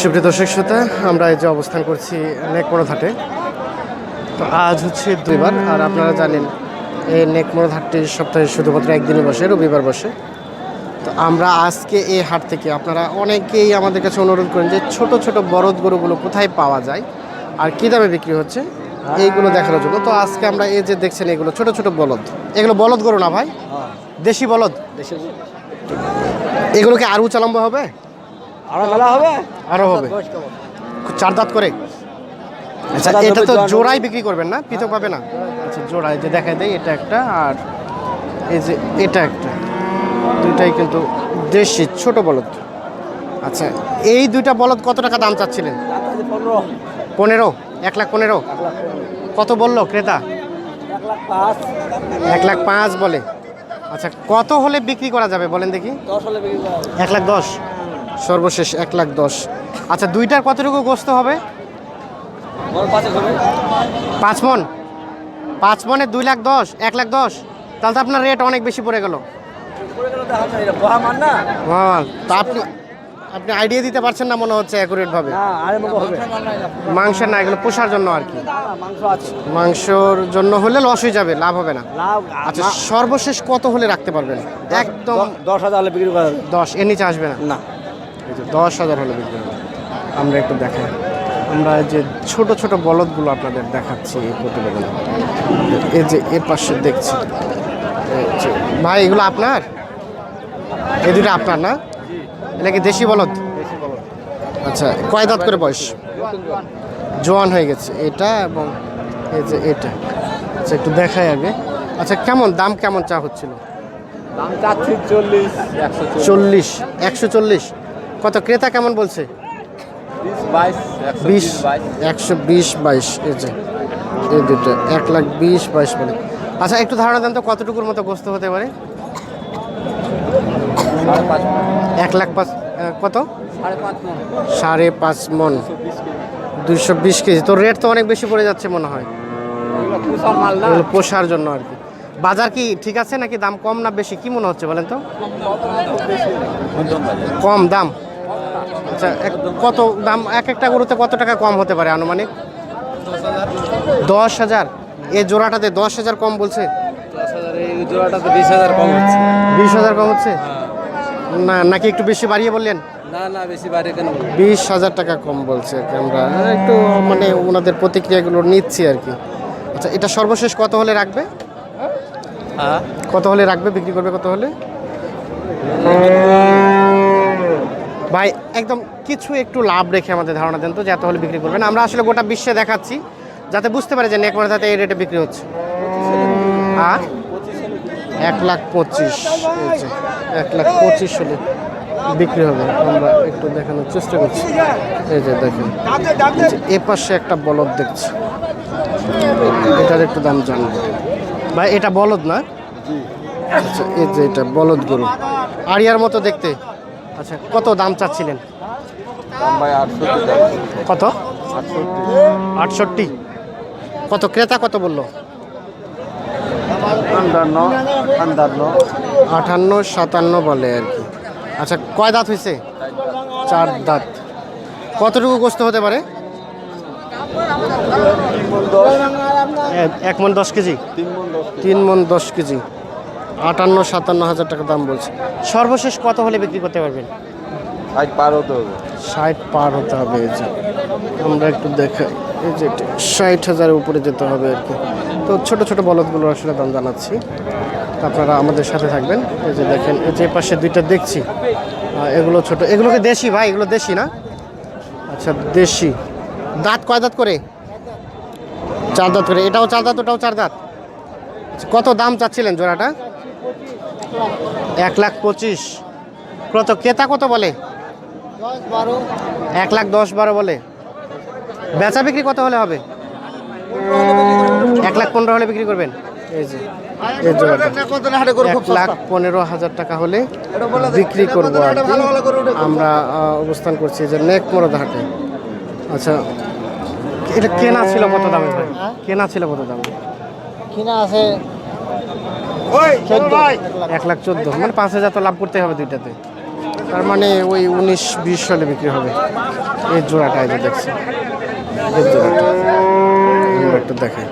সুপ্রিয় দর্শক শ্রোতা আমরা এই যে অবস্থান করছি নেকমোড় ঘাটে তো আজ হচ্ছে দুইবার আর আপনারা জানেন এই নেকমোড় হাটটি সপ্তাহে শুধুমাত্র একদিনে বসে রবিবার বসে। তো আমরা আজকে এই হাট থেকে আপনারা অনেকেই আমাদের কাছে অনুরোধ করেন যে ছোট ছোট বলদ গরুগুলো কোথায় পাওয়া যায় আর কী দামে বিক্রি হচ্ছে এইগুলো দেখানোর জন্য। তো আজকে আমরা এই যে দেখছেন এগুলো ছোট ছোট বলদ। এগুলো বলদ গরু না ভাই? দেশি বলদ? দেশি এগুলোকে আরও চালাম্বা হবে? আরও মেলা হবে? আরও হবে। চার দাঁত করে। আচ্ছা এটা তো জোড়াই বিক্রি করবেন না? পৃথক পাবে না? আচ্ছা জোড়াই যে দেখা দেয় এটা একটা আর এই যে এটা একটা। দুইটাই কিন্তু দেশি ছোট বলদ। আচ্ছা এই দুইটা বলদ কত টাকা দাম চাচ্ছিলেন? পনেরো। এক লাখ পনেরো? কত বলল ক্রেতা? এক লাখ পাঁচ। বলে। আচ্ছা কত হলে বিক্রি করা যাবে বলেন দেখি। এক লাখ দশ। সর্বশেষ এক লাখ দশ। আচ্ছা দুইটার কতটুকু গোস্ত হবে? পাঁচে মন। পাঁচ মনে দুই লাখ দশ এক লাখ দশ। তাহলে তো আপনার রেট অনেক বেশি পড়ে গেল। তো আপনি আপনি আইডিয়া দিতে পারছেন না মনে হচ্ছে অ্যাকুরেট ভাবে? মাংসের না এগুলো পোষার জন্য আর কি। মাংসর জন্য হলে লস হয়ে যাবে লাভ হবে না। আচ্ছা সর্বশেষ কত হলে রাখতে পারবেন? একদম দশ হাজার বিক্রি করা দশ এর নিচে আসবে না? না। এই যে দশ হাজার হলে বিক্রি হবে। আমরা একটু দেখাই। আমরা এই যে ছোট ছোট বলদগুলো আপনাদের দেখাচ্ছি এই প্রতিবেদনে। এই যে এর পাশে দেখছি। ভাই এগুলো আপনার? এই দুটো আপনার না? এটা কি দেশি বলদ? আচ্ছা কয় দাঁত করে বয়স? জোয়ান হয়ে গেছে। এটা এবং এই যে এটা। আচ্ছা একটু দেখাই আগে। আচ্ছা কেমন? দাম কেমন চা হচ্ছিল? দাম চাচ্ছি চল্লিশ একশো চল্লিশ একশো চল্লিশ? কত? ক্রেতা কেমন বলছে? বিশ একশো বিশ বাইশ এই যে এই দুটো এক লাখ বিশ বাইশ বলে আচ্ছা একটু ধারণা দেন তো কতটুকুর মতো গোস্ত হতে পারে? এক লাখ পাঁচ কত? সাড়ে পাঁচ মন। দুশো বিশ কেজি। তো রেট তো অনেক বেশি পড়ে যাচ্ছে মনে হয়। পোষার জন্য আর কি। বাজার কি ঠিক আছে নাকি দাম কম না বেশি? কি মনে হচ্ছে বলেন তো? কম দাম। আচ্ছা এক কত দাম এক একটা গরুতে কত টাকা কম হতে পারে আনুমানিক? দশ হাজার। এই জোড়াটাতে দশ হাজার কম বলছে? বিশ হাজার কম হচ্ছে। বিশ হাজার কম হচ্ছে? না নাকি একটু বেশি বাড়িয়ে বললেন? না না বেশি বাইরে কেন বিশ হাজার টাকা কম বলছে আমরা একটু মানে ওনাদের প্রতিক্রিয়াগুলো নিচ্ছি আর কি। আচ্ছা এটা সর্বশেষ কত হলে রাখবে? হ্যাঁ। কত হলে রাখবে? বিক্রি করবে কত হলে? ভাই একদম কিছু একটু লাভ রেখে আমাদের ধারণা দেন তো যে এত হলে বিক্রি করবেন। আমরা আসলে গোটা বিশ্বে দেখাচ্ছি যাতে বুঝতে পারে যে নেকমার তাতে এই রেটে বিক্রি হচ্ছে। আর এক লাখ পঁচিশ এক লাখ পঁচিশ হলে বিক্রি হবে। আমরা একটু দেখানোর চেষ্টা করছি। এই যে দেখেন এ পাশে একটা বলদ দেখছি। এটার একটু দাম জানব। ভাই এটা বলদ না? আচ্ছা এই যে এটা বলদ গরু। আরিয়ার মতো দেখতে। আচ্ছা কত দাম চাচ্ছিলেন? কত? আটষট্টি। কত ক্রেতা কত বলল? আন্দান্ন আন্দান্ন আটান্ন সাতান্ন বলে আর কি। আচ্ছা কয় দাঁত হয়েছে চার দাঁত। কতটুকু গোস্ত হতে পারে? এক মন দশ কেজি? তিন মন দশ কেজি। আটান্ন সাতান্ন হাজার টাকা দাম বলছে। সর্বশেষ কত হলে বিক্রি করতে পারবেন? ষাট পার হতে হবে। ষাট পার হতে হবে এই যে। আমরা একটু দেখাই এই যে ষাট হাজারের উপরে যেতে হবে আর কি। তো ছোট ছোট বলদগুলো আসলে দাম জানাচ্ছি। আপনারা আমাদের সাথে থাকবেন। এই যে দেখেন এই যে পাশে দুইটা দেখছি। এগুলো ছোট এগুলোকে দেশি ভাই? এগুলো দেশি না? আচ্ছা দেশি। দাঁত কয় দাঁত করে? চার দাঁত করে। এটাও চার দাঁত ওটাও চার দাঁত। আচ্ছা, কত দাম চাচ্ছিলেন জোড়াটা? এক লাখ পঁচিশ। কত ক্রেতা কত বলে? এক লাখ দশ বারো বলে। বেচা বিক্রি কত হলে হবে? এক লাখ পনেরো হলে বিক্রি করবেন। এই যে এক লাখ পনেরো হাজার টাকা হলে বিক্রি করব আর কি। আমরা অবস্থান করছি যে নেক মরদ হাটে। আচ্ছা এটা কেনা ছিল কত দামে ভাই? কেনা ছিল কত দামে? কিনা আছে এক লাখ চোদ্দ। মানে পাঁচ হাজার তো লাভ করতে হবে দুইটাতে। তার মানে ওই উনিশ বিশ সালে বিক্রি হবে। এই জোড়াটা এই দেখছি এই জোড়াটা। একটু দেখাই।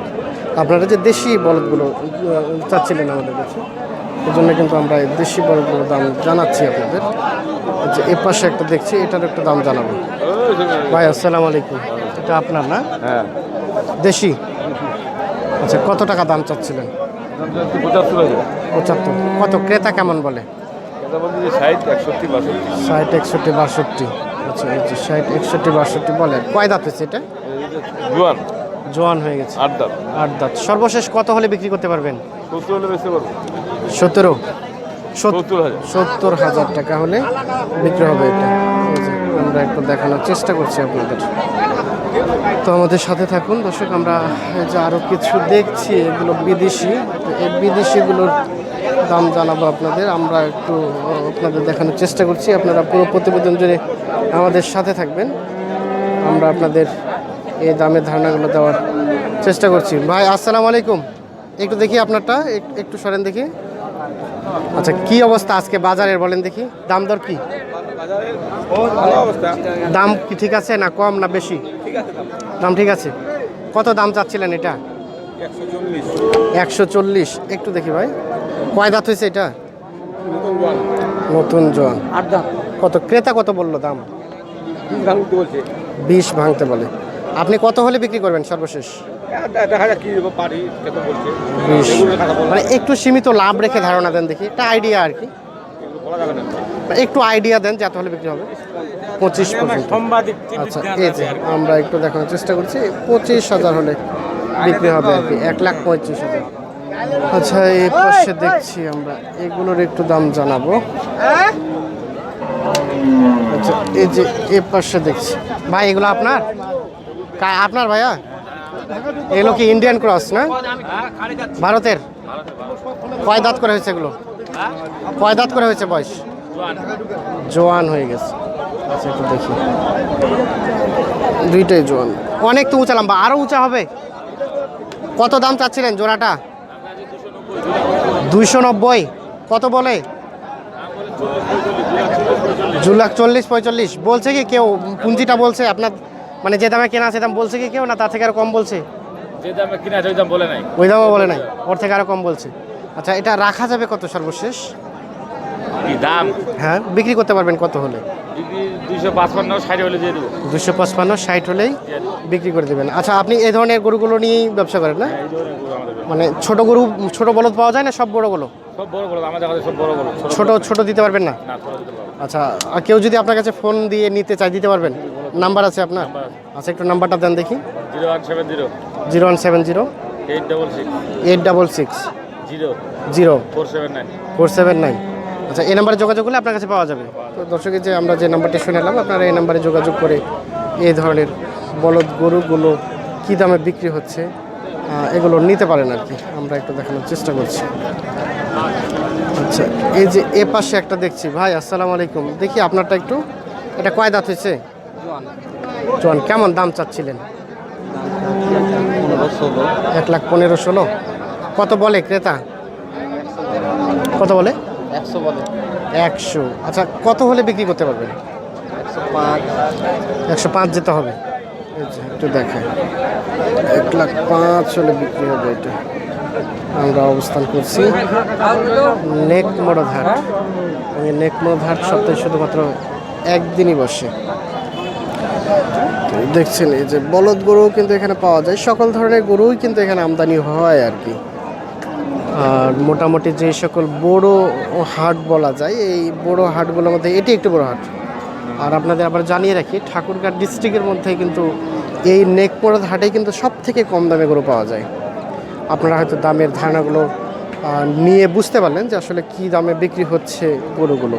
আপনারা যে দেশি বলদগুলো চাচ্ছিলেন আমাদের কাছে এই জন্য কিন্তু আমরা এই দেশি বলদগুলোর দাম জানাচ্ছি আপনাদের। যে এ পাশে একটা দেখছি এটার একটা দাম জানাব। ভাই আসসালামু আলাইকুম। এটা আপনার না? হ্যাঁ। দেশি? আচ্ছা কত টাকা দাম চাচ্ছিলেন? পঁচাত্তর কত? ক্রেতা কেমন বলে? ষাট একষট্টি বাষট্টি। আচ্ছা এই যে ষাট একষট্টি বাষট্টি বলে। কয় দাঁত হয়েছে এটা? জোয়ান। জোয়ান হয়ে গেছে। আট দাম আট দাঁত। সর্বশেষ কত হলে বিক্রি করতে পারবেন? সত্তর হলে বেশি পারব। সতেরো? সত্তর হাজার। টাকা হলে বিক্রি হবে এটা। আমরা একটু দেখানোর চেষ্টা করছি আপনাদের। তো আমাদের সাথে থাকুন। দর্শক আমরা যে আরও কিছু দেখছি এগুলো বিদেশি। এই বিদেশিগুলোর দাম জানাব আপনাদের। আমরা একটু আপনাদের দেখানোর চেষ্টা করছি। আপনারা পুরো প্রতিবেদন জুড়ে আমাদের সাথে থাকবেন। আমরা আপনাদের এই দামের ধারণাগুলো দেওয়ার চেষ্টা করছি। ভাই আসসালামু আলাইকুম। একটু দেখি আপনারটা। এক- একটু সরেন দেখি। আচ্ছা কি অবস্থা আজকে বাজারের বলেন দেখি। দাম দর কি? দাম কি ঠিক আছে না কম না বেশি? দাম ঠিক আছে? কত দাম চাচ্ছিলেন এটা? একশো চল্লিশ। একটু দেখি ভাই। কয় দাঁত হয়েছে এটা? নতুন দাম কত? ক্রেতা কত বলল দাম? বিশ ভাঙতে বলে। আপনি কত হলে বিক্রি করবেন সর্বশেষ? মানে একটু সীমিত লাভ রেখে ধারণা দেন দেখি। এটা আইডিয়া আর কি। একটু আইডিয়া দেন যাতে হলে বিক্রি হবে। পঁচিশ আচ্ছা এই যে আমরা একটু দেখানোর চেষ্টা করছি। পঁচিশ হাজার হলে বিক্রি হবে আর কি। এক লাখ পঁয়ত্রিশ হাজার। আচ্ছা এই পাশে দেখছি আমরা। এগুলোর একটু দাম জানাব। আচ্ছা এই যে এ পাশে দেখছি। ভাই এগুলো আপনার? আপনার ভাইয়া? এগুলো কি ইন্ডিয়ান ক্রস না? ভারতের? কয় দাঁত করে হয়েছে এগুলো? কয় দাঁত করে হয়েছে বয়স? জোয়ান হয়ে গেছে। আচ্ছা একটু দেখি। দুইটাই জোয়ান। অনেক তো উঁচা লম্বা। আরও উঁচা হবে? কত দাম চাচ্ছিলেন জোড়াটা? দুইশো নব্বই। কত বলে? দু লাখ চল্লিশ পঁয়তাল্লিশ। বলছে কি কেউ? পুঁজিটা বলছে আপনার মানে যে দামে কেনা সে দাম বলছে কি কেউ? না তার থেকে আরও কম বলছে? যে দামে কিনা আছে ওই দাম বলে নাই। ওই দামও বলে নাই। ওর থেকে আরও কম বলছে। আচ্ছা এটা রাখা যাবে কত সর্বশেষ? দাম? হ্যাঁ বিক্রি করতে পারবেন কত হলে? যদি দুইশো পাঁচপান্ন ষাট হলে দিয়ে দেবো। দুশো পঁচপান্ন ষাট হলেই বিক্রি করে দেবেন। আচ্ছা আপনি এই ধরনের গরুগুলো নিয়েই ব্যবসা করেন না? আমাদের মানে ছোট গরু ছোট বলদ পাওয়া যায় না সব বড়গুলো সব বড় বড় আমাদের কাছে সব বড় ছোট ছোট দিতে পারবেন না? আচ্ছা আর কেউ যদি আপনার কাছে ফোন দিয়ে নিতে চায় দিতে পারবেন? নাম্বার আছে আপনার? আচ্ছা একটু নাম্বারটা দেন দেখি। Zero one seven zero. Zero one seven zero. Eight double six. Eight double six. Zero? Zero. Four seven nine. Four seven nine. আচ্ছা এই নাম্বারে যোগাযোগ করলে আপনার কাছে পাওয়া যাবে। তো দর্শকের যে আমরা যে নাম্বারটি শুনেলাম আপনারা এই নাম্বারে যোগাযোগ করে এই ধরনের বলদ গরুগুলো কী দামে বিক্রি হচ্ছে এগুলো নিতে পারেন আর কি। আমরা একটু দেখানোর চেষ্টা করছি। আচ্ছা এই যে এ পাশে একটা দেখছি। ভাই আসসালামু আলাইকুম। দেখি আপনারটা একটু। এটা কয় দাঁত হয়েছে? জোয়ান। কেমন দাম চাচ্ছিলেন? এক লাখ পনেরো ষোলো। কত বলে ক্রেতা? কত বলে? একশো বলে। একশো। আচ্ছা কত হলে বিক্রি করতে পারবেন একশো পাঁচ। যেতে হবে। একটু দেখে এক লাখ পাঁচ হলে বিক্রি হবে এটা। আমরা অবস্থান করছি নেক মোড় ঘাট এই নেক মোড় ঘাট সপ্তাহে শুধুমাত্র একদিনই বসে। দেখছেন এই যে বলদ গরু কিন্তু এখানে পাওয়া যায়। সকল ধরনের গরুই কিন্তু এখানে আমদানি হয় আর কি। আর মোটামুটি যে সকল বড় হাট বলা যায়, এই বড় হাটগুলোর মধ্যে এটি একটি বড় হাট আর আপনাদের আবার জানিয়ে রাখি, ঠাকুরগাঁ ডিস্ট্রিক্টের মধ্যে কিন্তু এই নেকপোড়া হাটে কিন্তু সব থেকে কম দামে গরু পাওয়া যায় আপনারা হয়তো দামের ধারণাগুলো নিয়ে বুঝতে পারলেন যে আসলে কি দামে বিক্রি হচ্ছে গরুগুলো